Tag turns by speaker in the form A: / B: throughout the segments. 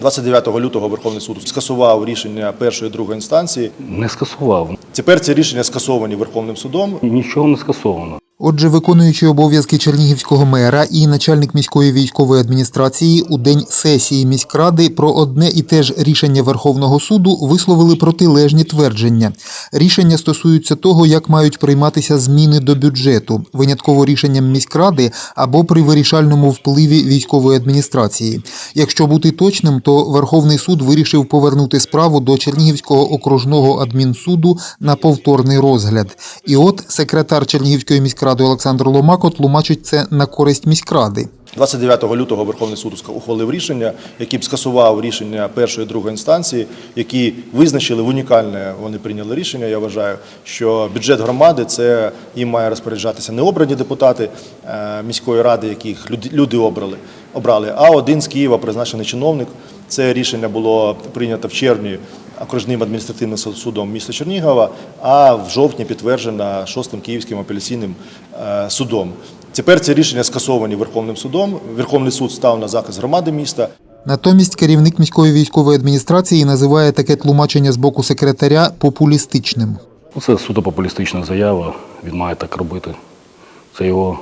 A: 29 лютого Верховний суд скасував рішення першої і другої інстанції.
B: Не скасував.
A: Тепер ці рішення скасовані Верховним судом.
B: Нічого не скасовано.
C: Отже, виконуючи обов'язки чернігівського мера і начальник міської військової адміністрації у день сесії міськради про одне і те ж рішення Верховного суду висловили протилежні твердження. Рішення стосуються того, як мають прийматися зміни до бюджету, винятково рішенням міськради або при вирішальному впливі військової адміністрації. Якщо бути точним, то Верховний суд вирішив повернути справу до Чернігівського окружного адмінсуду на повторний розгляд. І от секретар Чернігівської міськради Олександр Ломако тлумачить це на користь міськради.
A: 29 лютого Верховний суд ухвалив рішення, яким скасував рішення першої і другої інстанції, які визначили в унікальне. Вони прийняли рішення. Я вважаю, що бюджет громади це їм має розпоряджатися не обрані депутати е, міської ради, яких люди- люди обрали, обрали, а один з Києва призначений чиновник. Це рішення було прийнято в червні окружним адміністративним судом міста Чернігова, а в жовтні підтверджено шостим київським апеляційним е, судом. Тепер ці рішення скасовані Верховним судом. Верховний суд став на захист громади міста.
C: Натомість керівник міської військової адміністрації називає таке тлумачення з боку секретаря популістичним.
B: Ну, Це суто популістична заява. Він має так робити. Це його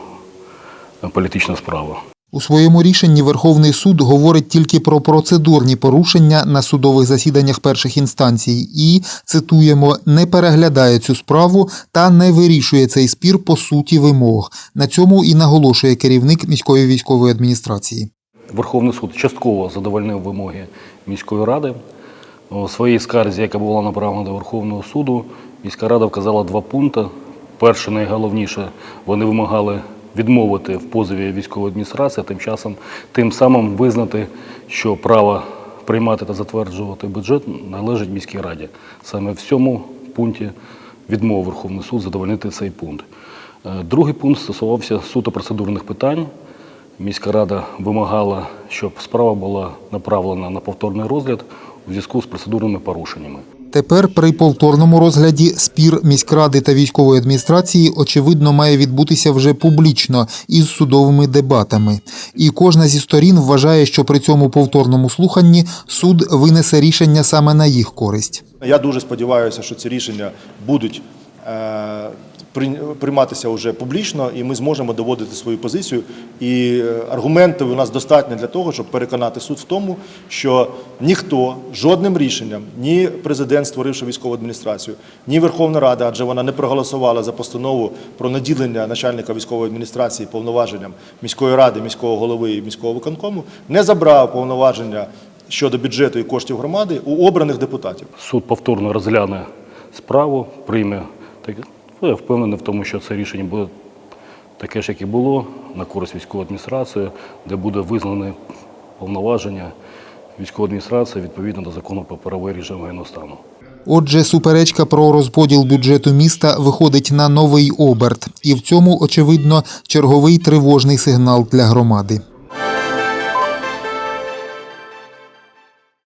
B: е, політична справа.
C: У своєму рішенні Верховний суд говорить тільки про процедурні порушення на судових засіданнях перших інстанцій і, цитуємо, не переглядає цю справу та не вирішує цей спір по суті вимог. На цьому і наголошує керівник міської військової адміністрації.
B: Верховний суд частково задовольнив вимоги міської ради. У своїй скарзі, яка була направлена до Верховного суду, міська рада вказала два пункти. Перше, найголовніше, вони вимагали відмовити в позові військової адміністрації, тим часом тим самим визнати, що право приймати та затверджувати бюджет належить міській раді. Саме в цьому пункті відмовив Верховний суд задовольнити цей пункт. Е, Другий пункт стосувався суто процедурних питань. Міська рада вимагала, щоб справа була направлена на повторний розгляд у зв'язку з процедурними порушеннями.
C: Тепер при повторному розгляді спір міськради та військової адміністрації очевидно має відбутися вже публічно із судовими дебатами. І кожна зі сторін вважає, що при цьому повторному слуханні суд винесе рішення саме на їх користь.
A: Я дуже сподіваюся, що ці рішення будуть е, прийматися вже публічно, і ми зможемо доводити свою позицію. І е, аргументів у нас достатньо для того, щоб переконати суд в тому, що ніхто жодним рішенням, ні президент, створивши військову адміністрацію, ні Верховна Рада, адже вона не проголосувала за постанову про наділення начальника військової адміністрації повноваженням міської ради, міського голови і міського виконкому, не забрав повноваження щодо бюджету і коштів громади у обраних депутатів.
B: Суд повторно розгляне справу, прийме таке. Ну, Я впевнений в тому, що це рішення буде таке ж, як і було, на користь військової адміністрації, де буде визнане повноваження військової адміністрації відповідно до закону про правовий режим воєнного стану.
C: Отже, суперечка про розподіл бюджету міста виходить на новий оберт, і в цьому, очевидно, черговий тривожний сигнал для громади.